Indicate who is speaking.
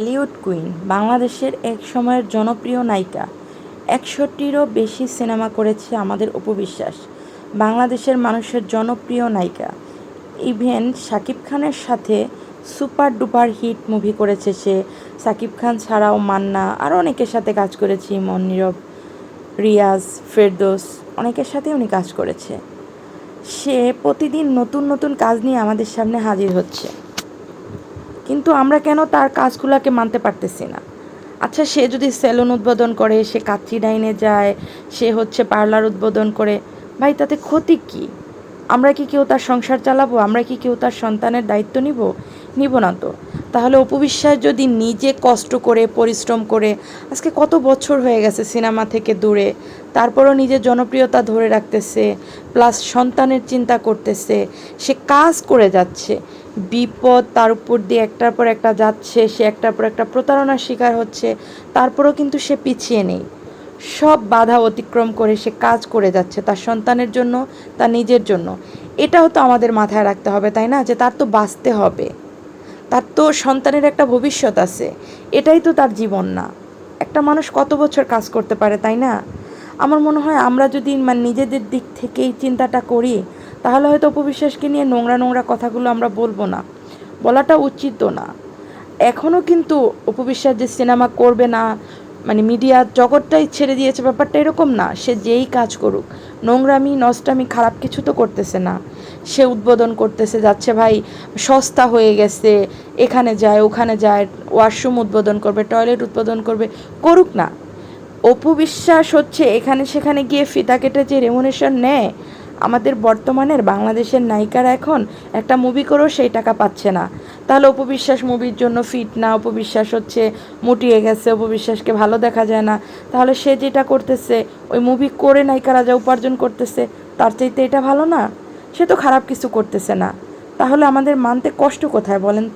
Speaker 1: Bollywood queen, বাংলাদেশের এক সময়ের জনপ্রিয় নায়িকা। একষট্টিরও বেশি সিনেমা করেছে আমাদের উপবিশ্বাস। বাংলাদেশের মানুষের জনপ্রিয় নায়িকা। ইভেন শাকিব খানের সাথে সুপার ডুপার হিট মুভি করেছে সে। শাকিব খান ছাড়াও মান্না আরও অনেকের সাথে কাজ করেছে, ইমন, নীরব, রিয়াজ, ফেরদোস, অনেকের সাথে উনি কাজ করেছে। সে প্রতিদিন নতুন নতুন কাজ নিয়ে আমাদের সামনে হাজির হচ্ছে। কিন্তু আমরা কেন তার কাজগুলোকে মানতে পারতেছি না? আচ্ছা সে যদি সেলুন উদ্বোধন করে, সে কাচ্চি ডাইনে যায়, সে হচ্ছে পার্লার উদ্বোধন করে, ভাই তাতে ক্ষতি কি? আমরা কি কেউ তার সংসার চালাবো? আমরা কি কেউ তার সন্তানের দায়িত্ব নিব? নিব না তো। তাহলে অপবিশ্বাস যদি নিজে কষ্ট করে, পরিশ্রম করে, আজকে কত বছর হয়ে গেছে সিনেমা থেকে দূরে, তারপরও নিজের জনপ্রিয়তা ধরে রাখতেছে প্লাস সন্তানের চিন্তা করতেছে, সে কাজ করে যাচ্ছে। বিপদ তার উপর দিয়ে একটার পর একটা যাচ্ছে, সে একটার পর একটা প্রতারণার শিকার হচ্ছে, তারপরেও কিন্তু সে পিছিয়ে নেই। সব বাধা অতিক্রম করে সে কাজ করে যাচ্ছে তার সন্তানের জন্য, তার নিজের জন্য। এটাও তো আমাদের মাথায় রাখতে হবে, তাই না? যে তার তো বাঁচতে হবে। তার তো সন্তানের একটা ভবিষ্যৎ আছে। এটাই তো তার জীবন না। একটা মানুষ কত বছর কাজ করতে পারে, তাই না? আমার মনে হয় আমরা যদি মানে নিজেদের দিক থেকেই চিন্তাটা করি, তাহলে হয়তো অপবিশ্বাসকে নিয়ে নোংরা নোংরা কথাগুলো আমরা বলব না। বলাটা উচিত না। এখনও কিন্তু উপবিশ্বাস যে সিনেমা করবে না মানে মিডিয়া জগৎটাই ছেড়ে দিয়েছে ব্যাপারটা এরকম না। সে যেই কাজ করুক, নোংরামি, নষ্টামি, খারাপ কিছু তো করতেছে না। সে উদ্বোধন করতেছে, যাচ্ছে ভাই সস্তা হয়ে গেছে, এখানে যায়, ওখানে যায়, ওয়াশরুম উদ্বোধন করবে, টয়লেট উদ্বোধন করবে, করুক না। অপু বিশ্বাস হচ্ছে এখানে সেখানে গিয়ে ফিতা কেটে যে রেমুনেশন নেয় আমাদের বর্তমানের বাংলাদেশের নায়িকারা এখন একটা মুভি করেও সেই টাকা পাচ্ছে না। তাহলে অপবিশ্বাস মুভির জন্য ফিট না, অপবিশ্বাস হচ্ছে মুটিয়ে গেছে, অপবিশ্বাসকে ভালো দেখা যায় না। তাহলে সে যেটা করতেছে, ওই মুভি করে নায়িকারা যা উপার্জন করতেছে, তার চাইতে এটা ভালো না? সে তো খারাপ কিছু করতেছে না। তাহলে আমাদের মানতে কষ্ট কোথায় বলেন তো?